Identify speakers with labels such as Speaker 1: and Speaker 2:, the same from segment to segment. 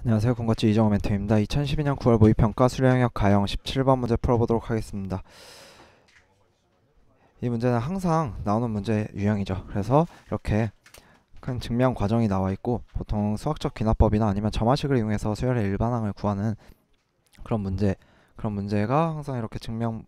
Speaker 1: 안녕하세요. 군것질 이정호 멘토입니다. 2012년 9월 모의평가 수료영역 가형 17번 문제 풀어보도록 하겠습니다. 이 문제는 항상 나오는 문제 유형이죠. 그래서 이렇게 큰 증명 과정이 나와 있고 보통 수학적 귀납법이나 아니면 점화식을 이용해서 수열의 일반항을 구하는 그런 문제 그런 문제가 항상 이렇게 증명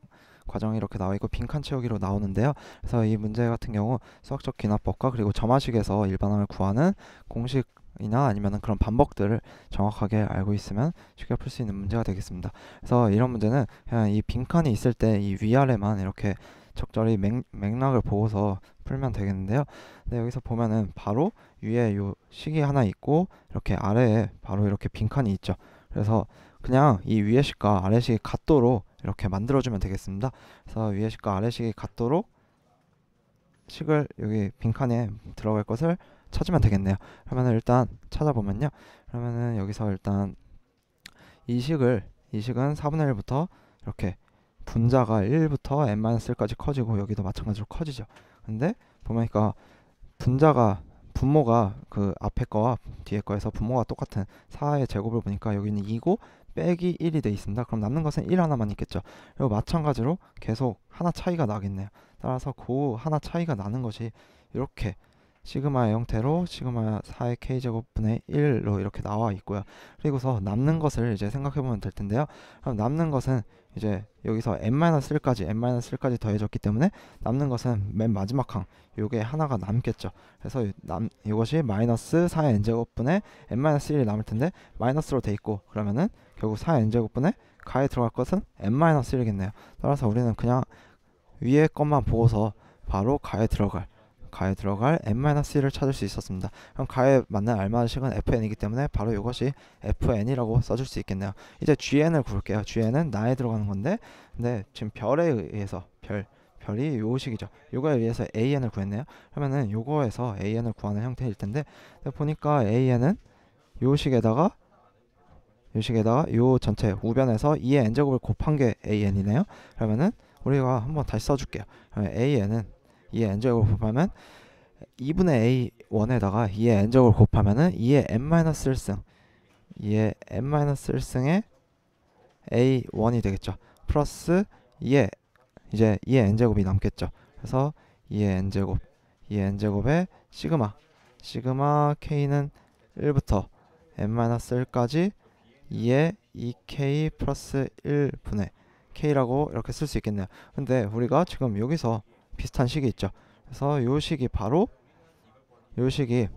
Speaker 1: 과정이 이렇게 나와 있고 빈칸 채우기로 나오는데요. 그래서 이 문제 같은 경우 수학적 귀납법과 그리고 점화식에서 일반항을 구하는 공식 이나 아니면은 그런 반복들을 정확하게 알고 있으면 쉽게 풀 수 있는 문제가 되겠습니다. 그래서 이런 문제는 그냥 이 빈칸이 있을 때 이 위아래만 이렇게 적절히 맥, 맥락을 보고서 풀면 되겠는데요. 근데 여기서 보면은 바로 위에 요 식이 하나 있고 이렇게 아래에 바로 이렇게 빈칸이 있죠. 그래서 그냥 이 위에 식과 아래 식이 같도록 이렇게 만들어주면 되겠습니다. 그래서 위에 식과 아래 식이 같도록 식을 여기 빈칸에 들어갈 것을 찾으면 되겠네요. 그러면 일단 찾아보면요. 그러면은 여기서 일단 이 식을 이 식은 4분의 1부터 이렇게 분자가 1부터 n-1까지 커지고 여기도 마찬가지로 커지죠. 근데 보니까 분자가 분모가 그 앞에 거와 뒤에 거에서 분모가 똑같은 4의 제곱을 보니까 여기는 2고 빼기 1이 돼 있습니다. 그럼 남는 것은 1 하나만 있겠죠. 그리고 마찬가지로 계속 하나 차이가 나겠네요. 따라서 그 하나 차이가 나는 것이 이렇게 시그마의 형태로 시그마 4의 k제곱분의 1로 이렇게 나와 있고요. 그리고서 남는 것을 이제 생각해 보면 될 텐데요. 그럼 남는 것은 이제 여기서 n-1까지 n-1까지 더해졌기 때문에 남는 것은 맨 마지막 항 요게 하나가 남겠죠. 그래서 남 이것이 마이너스 4의 n제곱분의 n-1이 남을 텐데 마이너스로 돼 있고 그러면은 결국 4의 n제곱분의 가에 들어갈 것은 n-1이겠네요. 따라서 우리는 그냥 위에 것만 보고서 바로 가에 들어갈 가에 들어갈 n-1을 찾을 수 있었습니다. 그럼 가에 맞는 알맞은 식은 fn이기 때문에 바로 이것이 fn이라고 써줄 수 있겠네요. 이제 gn을 구할게요. gn은 나에 들어가는 건데 근데 지금 별에 의해서 별 별이 요 식이죠. 요거에 의해서 an을 구했네요. 그러면은 요거에서 an을 구하는 형태일 텐데 보니까 an은 요 식에다가 요 전체 우변에서 2의 n제곱을 곱한 게 an이네요. 그러면은 우리가 한번 다시 써줄게요. an은 2의 n제곱을 곱하면 2분의 a1에다가 2의 n제곱을 곱하면은 2의 n-1승 2의 n-1승의 a1이 되겠죠. 플러스 2의 이제 2의 n제곱이 남겠죠. 그래서 2의 n제곱 2의 n제곱에 시그마 시그마 k는 1부터 n-1까지 2의 2k 플러스 1분의 k라고 이렇게 쓸 수 있겠네요. 근데 우리가 지금 여기서 비슷한 식이 있죠. 그래서 요 식이 바로 요 식이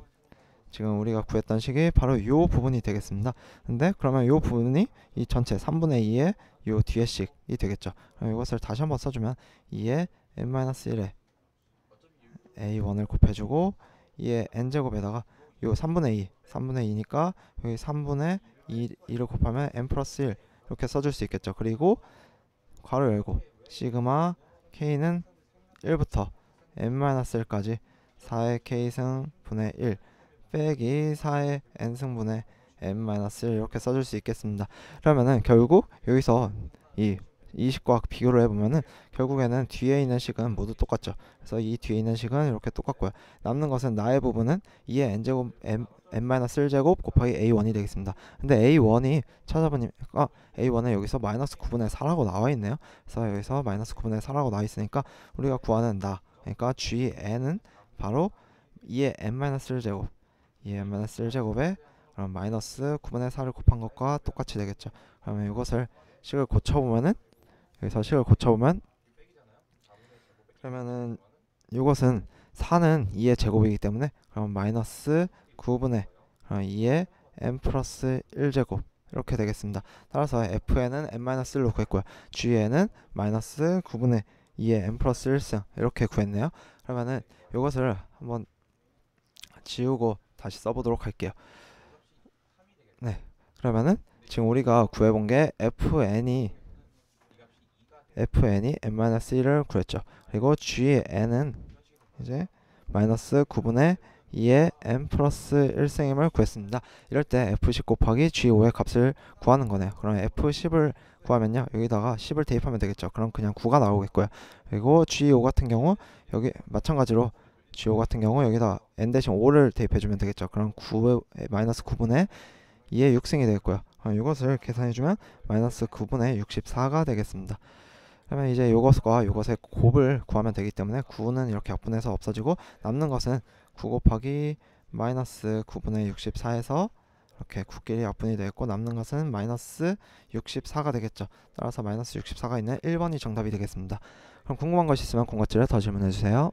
Speaker 1: 지금 우리가 구했던 식이 바로 요 부분이 되겠습니다. 근데 그러면 요 부분이 이 전체 3분의 2의 요 뒤에 식이 되겠죠. 그럼 이것을 다시 한번 써주면 2의 n-1에 a1을 곱해주고 2의 n제곱에다가 요 3분의 2 3분의 2니까 여기 3분의 2, 2를 곱하면 n 플러스 1 이렇게 써줄 수 있겠죠. 그리고 괄호 열고 시그마 k는 1부터 n-1까지 4의 k승 분의 1 빼기 4의 n승분의 n-1 이렇게 써줄 수 있겠습니다. 그러면은 결국 여기서 이이 식과 비교를 해보면은 결국에는 뒤에 있는 식은 모두 똑같죠. 그래서 이 뒤에 있는 식은 이렇게 똑같고요. 남는 것은 나의 부분은 2의 n제곱 n-1제곱 곱하기 a1이 되겠습니다. 근데 a1이 찾아보니까 a1은 여기서 마이너스 9분의 4라고 나와 있네요. 그래서 여기서 마이너스 9분의 4라고 나와 있으니까 우리가 구하는 나 그러니까 gn은 바로 2의 n-1제곱 2의 n-1제곱에 그럼 마이너스 9분의 4를 곱한 것과 똑같이 되겠죠. 그러면 이것을 식을 고쳐보면은 여기서 식을 고쳐보면 그러면은 이것은 4는 2의 제곱이기 때문에 그럼 마이너스 9분의 2의 n 플러스 1제곱 이렇게 되겠습니다. 따라서 fn은 n-1로 구했고요. gn은 마이너스 9분의 2의 n 플러스 1승 이렇게 구했네요. 그러면은 이것을 한번 지우고 다시 써보도록 할게요. 네, 그러면은 지금 우리가 구해본 게 fn이 fn이 n-1을 구했죠. 그리고 gn은 이제 마이너스 9분의 2의 n 플러스 1승임을 구했습니다. 이럴 때 f10 곱하기 g5의 값을 구하는 거네요. 그럼 f10을 구하면요. 여기다가 10을 대입하면 되겠죠. 그럼 그냥 9가 나오겠고요. 그리고 g5 같은 경우 여기 마찬가지로 g5 같은 경우 여기다 n 대신 5를 대입해주면 되겠죠. 그럼 9 마이너스 9분의 2의 6승이 되겠고요. 이것을 계산해주면 마이너스 9분의 64가 되겠습니다. 그러면 이제 이것과 이것의 곱을 구하면 되기 때문에 9는 이렇게 약분해서 없어지고 남는 것은 9 곱하기 마이너스 9분의 64에서 이렇게 9끼리 약분이 되겠고 남는 것은 마이너스 64가 되겠죠. 따라서 마이너스 64가 있는 1번이 정답이 되겠습니다. 그럼 궁금한 것이 있으면 공과질에 더 질문해 주세요.